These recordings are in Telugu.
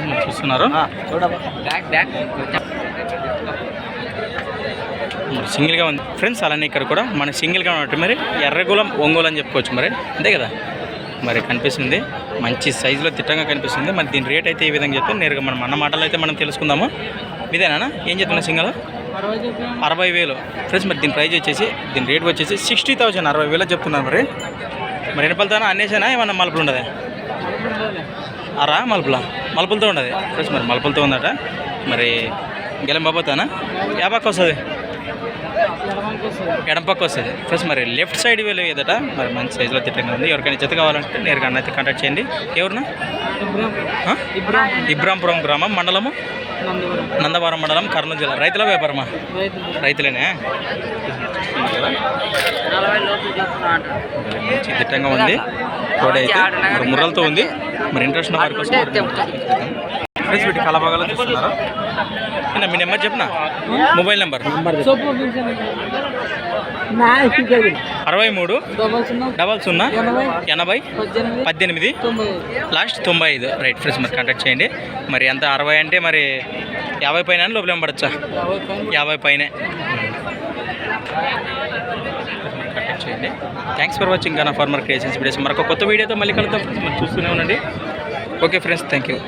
మీరు చూస్తున్నారు? సింగిల్గా ఉంది. ఫ్రెండ్స్ అలానే ఇక్కడ కూడా మన సింగిల్గా ఉన్నట్టు మరి ఎర్రగులం ఒంగోలు అని చెప్పుకోవచ్చు మరి. అంతే కదా? మరి కనిపిస్తుంది. మంచి సైజులో తిట్టంగా కనిపిస్తుంది. మరి దీని రేట్ అయితే ఈ విధంగా చెప్తే నేరుగా మనం అన్న మాటలు అయితే మనం తెలుసుకుందాము. ఇదేనా? ఏం చెప్తున్నా సింగల్? అరవై వేలు. ఫ్రెండ్స్ మరి దీని ప్రైస్ వచ్చేసి దీని రేట్ వచ్చేసి సిక్స్టీ థౌసండ్ అరవై వేలు చెప్తున్నారు మరి. మరి ఎనపలతోనా అన్నేసానా? ఏమన్నా మలుపులు ఉండదు? అరా మలుపులా? మలుపులతో ఉండదు. ఫ్రెండ్స్ మరి మలుపులతో ఉందట. మరి గెలం బాబోతానా? యాబాక్ వస్తుంది. ఎడం పక్క వస్తుంది. ఫ్రెండ్స్ మరి లెఫ్ట్ సైడ్ వెళ్ళేదట మరి మంచి సైజులో తిట్టంగా ఉంది. ఎవరికైనా జత కావాలంటే నేరుగా అన్న అయితే కాంటాక్ట్ చేయండి ఎవరునా? ఇబ్రాంపురం గ్రామం మండలము? నందవరం. మండలం కర్నూలు జిల్లా. రైతుల వ్యాపారమా? రైతులేనే? మంచి దిట్టంగా ఉంది. కోడి అయితే మరి ముర్రలతో ఉంది. మరి ఇంట్రెస్ట్ వారి కోసం ఫ్రెండ్స్ వీటి కలబాగాలో చూస్తున్నారా? నిన్న మీ నెంబర్ చెప్పిన? Mobile number? అరవై మూడు డబల్ సున్నా ఎనభై పద్దెనిమిది లాస్ట్ తొంభై ఐదు. రైట్ ఫ్రెండ్స్ మరి కాంటాక్ట్ చేయండి. మరి ఎంత అరవై అంటే మరి యాభై పైన లోపల పడచ్చా? యాభై పైనే. చేయండి. థ్యాంక్స్ ఫర్ వాచింగ్ నా ఫార్మర్ క్రియేషన్స్ వీడియోస్ మరొక కొత్త వీడియోతో మళ్ళీ కలుద్దాం. మరి చూస్తూనే ఉండండి. Okay friends thank you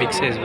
big size